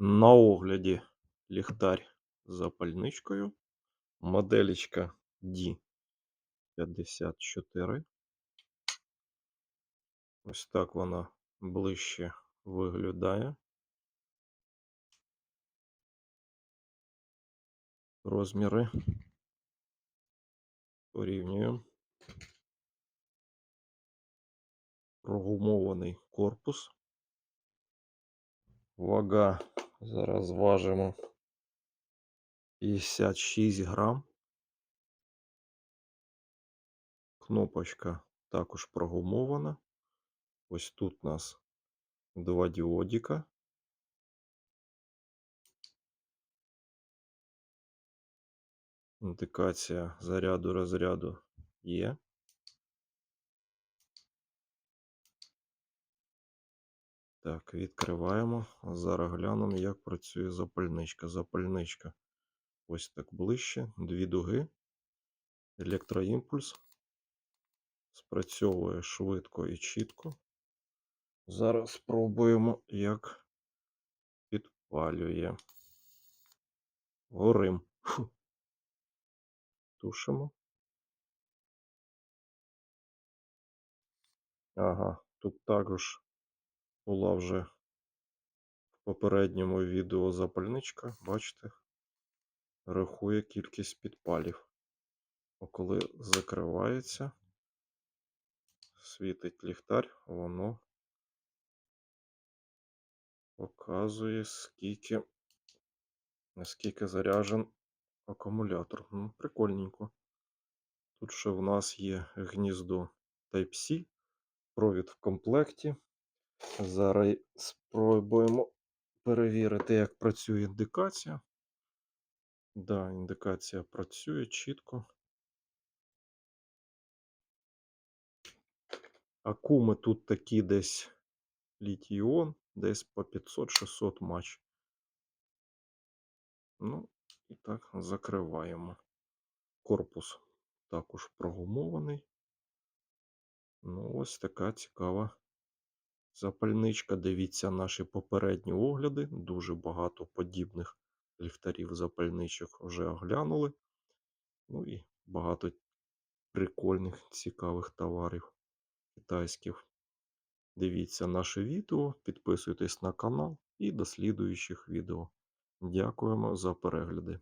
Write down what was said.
На огляді ліхтар з запальничкою. Моделечка D54. Ось так вона ближче виглядає. Розміри порівнюємо. Прогумований корпус. Вага зараз важимо 56 грам. Кнопочка також прогумована. Ось тут у нас два діодика. Індикація заряду розряду є. Так, відкриваємо. Зараз глянемо, як працює запальничка. Запальничка ось так ближче, дві дуги, електроімпульс. Спрацьовує швидко і чітко. Зараз спробуємо, як підпалює. Горим. Фу. Тушимо. Ага, тут також була вже в попередньому відео запальничка, бачите, рахує кількість підпалів. А коли закривається, світить ліхтар, воно показує, скільки, наскільки заряджен акумулятор. Ну, прикольненько. Тут ще в нас є гніздо Type-C, провід в комплекті. Зараз спробуємо перевірити, як працює індикація. Да, індикація працює чітко. Акуми тут такі десь літій-іон, десь по 500-600 матч. Ну, і так, закриваємо. Корпус також прогумований. Ну, ось така цікава запальничка. Дивіться наші попередні огляди. Дуже багато подібних ліхтарів запальничок вже оглянули. Ну і багато прикольних, цікавих товарів китайських. Дивіться наше відео, підписуйтесь на канал і до слідуючих відео. Дякуємо за перегляди.